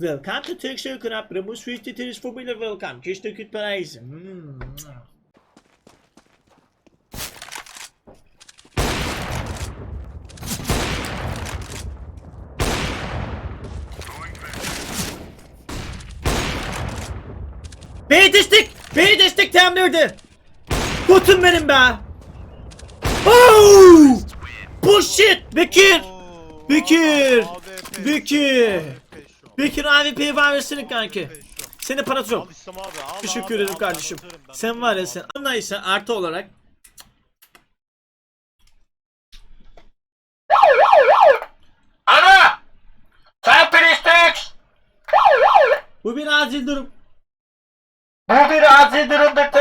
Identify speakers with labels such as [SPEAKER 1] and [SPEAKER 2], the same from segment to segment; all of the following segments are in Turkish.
[SPEAKER 1] Welcome to Turkcell Club. Remus 53 is Formula Welcome. Just good prize. Mm. Beni destek! Beni destek tamamlıyordu! Botum benim be! Oh! Bullshit! Bekir! Bekir! Bekir! Bekir var versene kanki.
[SPEAKER 2] Abi al
[SPEAKER 1] Teşekkür
[SPEAKER 2] abi,
[SPEAKER 1] ederim kardeşim. Sen var ya sen anlayışa artı olarak Ana! Sen Pristex! Bu bir acil durum. Bu bir acil durumdur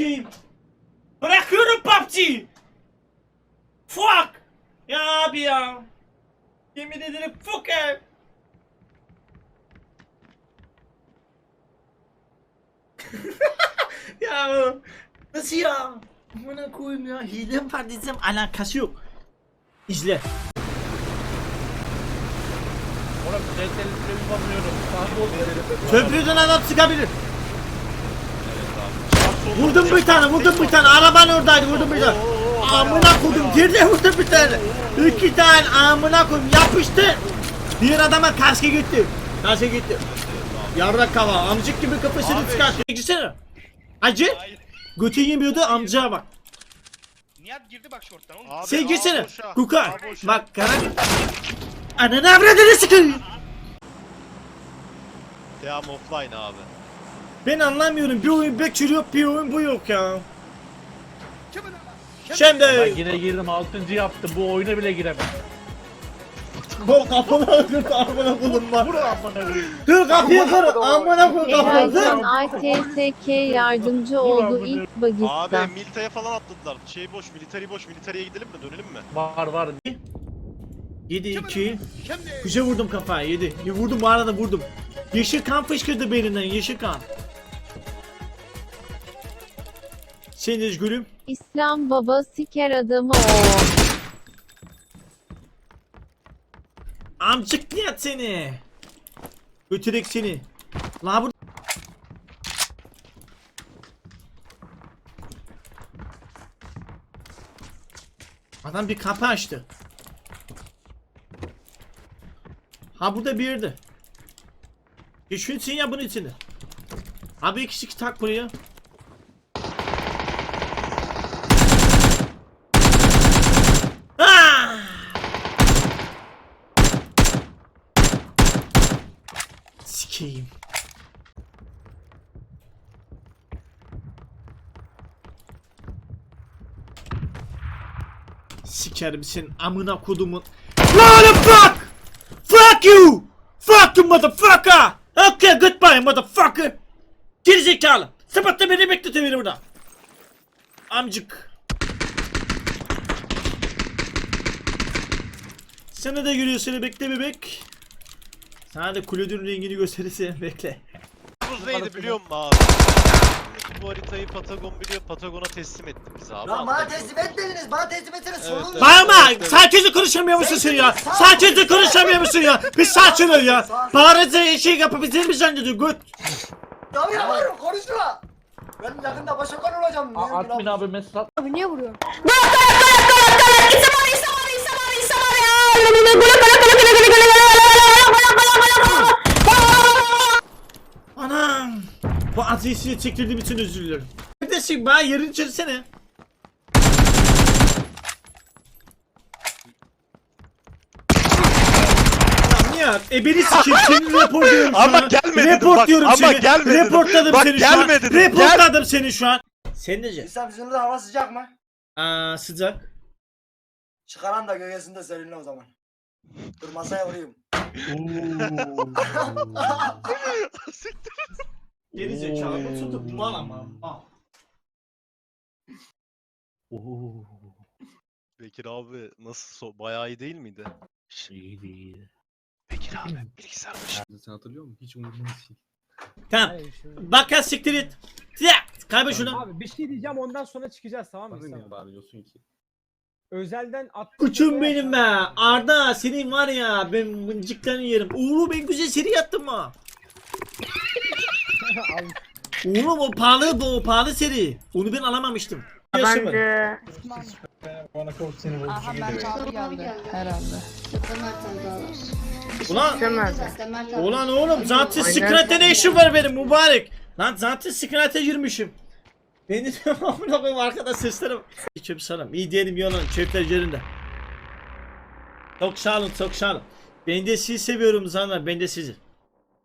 [SPEAKER 1] Sikeyim. Bırakıyorum PUBG'yi. Fuck. Ya abi ya. Yemin ederim fuck ev. ya nasıl ya? Amına koyayım ya. Hile mi var diyeceğim alakası yok. İzle.
[SPEAKER 3] Oğlum.
[SPEAKER 1] Köprüden adam sıkabilir. Vurdum bir tane, vurdum bir tane. Araban oradaydı, vurdum bir tane. Amına koydum, girdi vurdum bir tane. İki tane amına koydum, yapıştı. Bir adama kaske gitti. Kaske gitti. Yavrak kafa, amcık gibi kafasını çıkarttı. Gitsene. Acı. Götü yemiyordu amcaya bak.
[SPEAKER 4] Nihat girdi bak şorttan oğlum.
[SPEAKER 2] Abi,
[SPEAKER 1] Sen gitsene. Kuka. Bak kara. Ananı avradını sıkın.
[SPEAKER 2] Devam offline abi.
[SPEAKER 1] Ben anlamıyorum. Bir oyun Bekir yok, bir oyun bu yok ya. Şimdi
[SPEAKER 3] Ben yine girdim 6. yaptım. Bu oyuna bile giremem.
[SPEAKER 1] bu kapıları kırdı amına koydum var. Kır kapıyı kır. Amına koy kapıyı kır.
[SPEAKER 5] ITSK yardımcı oldu ilk
[SPEAKER 2] Abi
[SPEAKER 5] bagista.
[SPEAKER 2] militaya falan atladılar. Şey boş, militari boş. Militariye gidelim mi? Dönelim mi?
[SPEAKER 3] Var var.
[SPEAKER 1] 7 2 Güzel vurdum kafaya 7. Vurdum bu arada vurdum. Yeşil kan fışkırdı belinden yeşil kan. Sen üzgünüm.
[SPEAKER 5] İslam baba siker adamı o.
[SPEAKER 1] Amcık niyet seni. Götürek seni. La bu Adam bir kapı açtı. Ha burada bir yerde. Düşünsün ya bunun içinde. Abi iki kişi tak buraya. Sikeyim. Sikerim senin amına kodumun. Lan fuck! Fuck you! Fuck you motherfucker! Okay goodbye motherfucker! Gerizekalı! Sabahta beni bekletiyor beni burada. Amcık. Sana da gülüyor seni bekle bebek. Sana da kulüdün rengini gösterirse bekle.
[SPEAKER 2] Buz neydi biliyor musun abi? Bu haritayı Patagon biliyor. Patagon'a teslim etti bizi abi.
[SPEAKER 6] Lan bana teslim etmediniz. Bana teslim etseniz sorun
[SPEAKER 2] evet.
[SPEAKER 6] yok.
[SPEAKER 1] Bağırma! Sakince konuşamıyor musun sen ya? Sakince konuşamıyor musun ya? Bir sakin ol ya. Bağırınca şey yapabileceğini mi zannediyor göt?
[SPEAKER 6] Ya bir bağırın konuşma. Ben yakında başbakan olacağım.
[SPEAKER 3] A- Admin abi mesaj at.
[SPEAKER 5] Abi niye vuruyor?
[SPEAKER 1] Anam! Bu ateşi çektirdiğim için özür dilerim. Kardeşim bana yerini çözsene. E beni sikeyim seni report diyorum şu
[SPEAKER 2] Ama
[SPEAKER 1] an.
[SPEAKER 2] gelmedi
[SPEAKER 1] Report
[SPEAKER 2] bak,
[SPEAKER 1] diyorum
[SPEAKER 2] ama
[SPEAKER 1] seni.
[SPEAKER 2] gelmedi.
[SPEAKER 1] Reportladım
[SPEAKER 2] Bak
[SPEAKER 1] seni
[SPEAKER 2] gelmedi
[SPEAKER 1] şu an.
[SPEAKER 2] dedim,
[SPEAKER 1] Reportladım seni şu an. Sen nece?
[SPEAKER 6] Sizin orada hava sıcak mı?
[SPEAKER 1] Aa sıcak.
[SPEAKER 6] Çıkaran da gölgesinde serinle o zaman. Dur masaya vurayım.
[SPEAKER 1] Geri zekalı tutup mal ama. Al.
[SPEAKER 3] Oo.
[SPEAKER 2] Bekir abi nasıl so bayağı iyi değil miydi?
[SPEAKER 3] Şey değil.
[SPEAKER 2] Bekir abi bilgisayar başı.
[SPEAKER 7] Sen hatırlıyor musun? Hiç umurumda değil.
[SPEAKER 1] Tamam.
[SPEAKER 3] Hayır, şimdi-
[SPEAKER 1] Bak ya siktir et. Ya, kaybol şunu.
[SPEAKER 3] Abi bir şey diyeceğim ondan sonra çıkacağız tamam mı?
[SPEAKER 7] Bana niye
[SPEAKER 3] İslam?
[SPEAKER 7] bağırıyorsun ki?
[SPEAKER 3] Özelden at.
[SPEAKER 1] Kuçum benim be. Arda senin var ya ben mıncıklarını yerim. Oğlum ben güzel seri yattım ha. Oğlum o pahalı bu o pahalı seri. Onu ben alamamıştım. Yaşım var.
[SPEAKER 8] Bence Aha Mert abi geldi herhalde.
[SPEAKER 1] Ulan
[SPEAKER 8] İstemedi.
[SPEAKER 1] Ulan oğlum zaten Scrat'te ne işim var benim mübarek. Lan zaten Scrat'e girmişim. Ben de diyorum amına koyayım arkada seslerim. Çöp salam. İyi diyelim yalan çöpler yerinde. Çok sağ olun çok sağ olun. Ben de sizi seviyorum zanlar ben de sizi.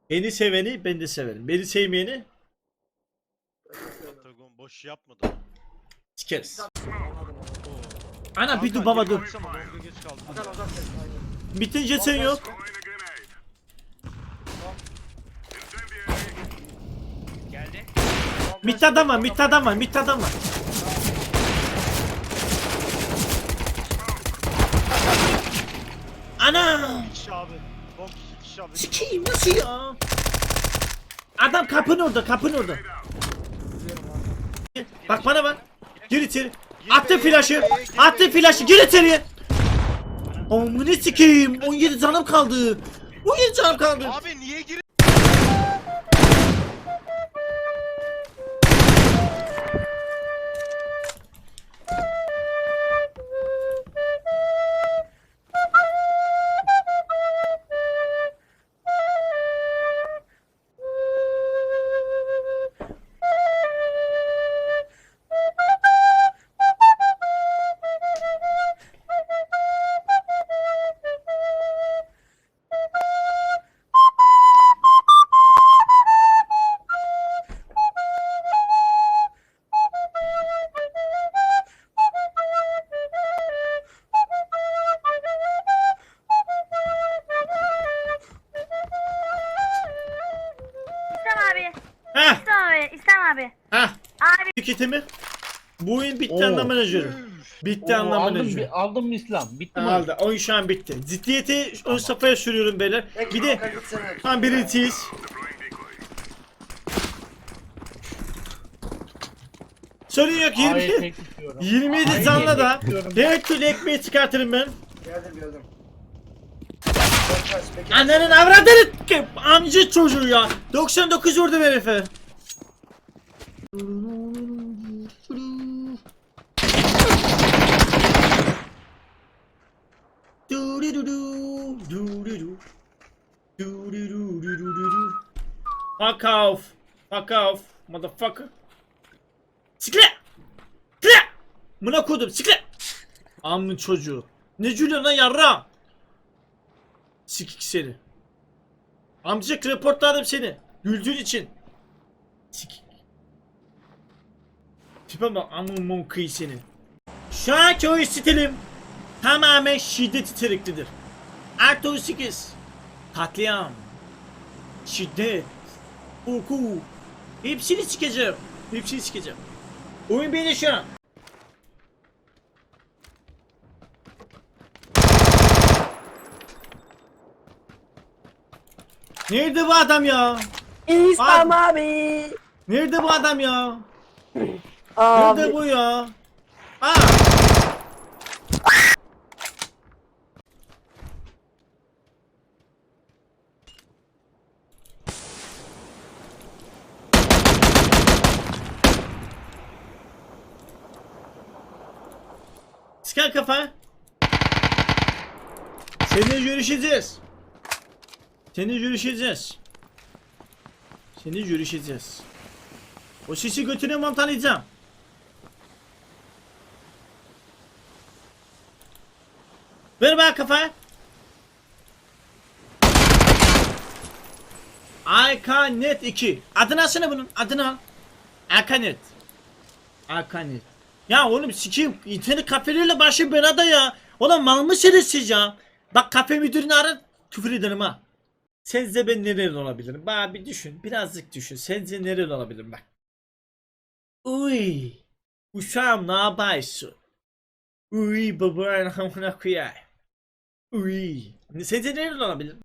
[SPEAKER 1] Beni seveni ben de severim. Beni sevmeyeni
[SPEAKER 2] Patagon boş yapmadı.
[SPEAKER 1] sikeriz. Ana bir dur baba dur.
[SPEAKER 2] Baksana longa geç.
[SPEAKER 1] Bitince sen yok.
[SPEAKER 4] Geldi.
[SPEAKER 1] Mitte adam var, mitte adam var, mitte adam var. Ana!
[SPEAKER 2] İki kişi abi. Long iki kişi abi.
[SPEAKER 1] Sikeyim nasıl ya? Adam kapın orada, kapın orada. Bak bana bak. Gir içeri. Attı flaşı. Attı flaşı. Gir içeri. Amına sikeyim. 17 canım kaldı. 17 canım kaldı.
[SPEAKER 2] Abi niye gir?
[SPEAKER 9] Abi. İslam abi.
[SPEAKER 1] Tiketimi. Bu oyun bitti
[SPEAKER 7] Oo.
[SPEAKER 1] anlamına geliyor. Bitti
[SPEAKER 7] Oo,
[SPEAKER 1] anlamına
[SPEAKER 7] aldım,
[SPEAKER 1] geliyor.
[SPEAKER 7] bir- aldım mı İslam? Bitti mi?
[SPEAKER 1] Aldı. Oyun şu an bitti. Ciddiyeti ön safhaya sürüyorum beyler. Bir de tam birisiyiz. Sorun yok
[SPEAKER 7] Hayır,
[SPEAKER 1] 20
[SPEAKER 7] tek istiyorum.
[SPEAKER 1] 27
[SPEAKER 7] Hayır,
[SPEAKER 1] canla da
[SPEAKER 7] bekliyorum.
[SPEAKER 1] her türlü ekmeği çıkartırım ben.
[SPEAKER 6] Geldim geldim.
[SPEAKER 1] Annenin avradını amca çocuğu ya. 99 vurdum herife. Fuck off. Fuck off. Motherfucker. Sikle. Sikle. Mına kodum sikle. Amın çocuğu. Ne gülüyorsun lan yarra? Sikik seni. Amcık reportladım seni. Güldüğün için. Sikik. Tipe bak amın seni. Şu anki oyun stilim tamamen şiddet içeriklidir. Artı 18. Katliam. Şiddet. Korku. Hepsini sikeceğim. Hepsini sikeceğim. Oyun beni şu an. Nerede bu adam ya?
[SPEAKER 8] İslam abi.
[SPEAKER 1] Nerede bu adam ya?
[SPEAKER 8] Abi.
[SPEAKER 1] Nerede bu ya? Aa! Sıkan kafa. Seninle görüşeceğiz. Seninle görüşeceğiz. Seninle görüşeceğiz. O sisi götüne montalayacağım. Ver bana kafayı. Aykanet 2. Adını alsana bunun. Adını al. Aykanet. Aykanet. Ya oğlum sikeyim. İnternet kafelerle başım belada ya. Ulan mal mısınız siz ya? Bak kafe müdürünü ara. Küfür ederim ha. Sence ben nereli olabilirim? Bana bir düşün. Birazcık düşün. Sence nereli olabilirim bak. Uy. Uşağım ne yapıyorsun? Uy babanın amına koyayım. Uy. Sence nereli olabilirim?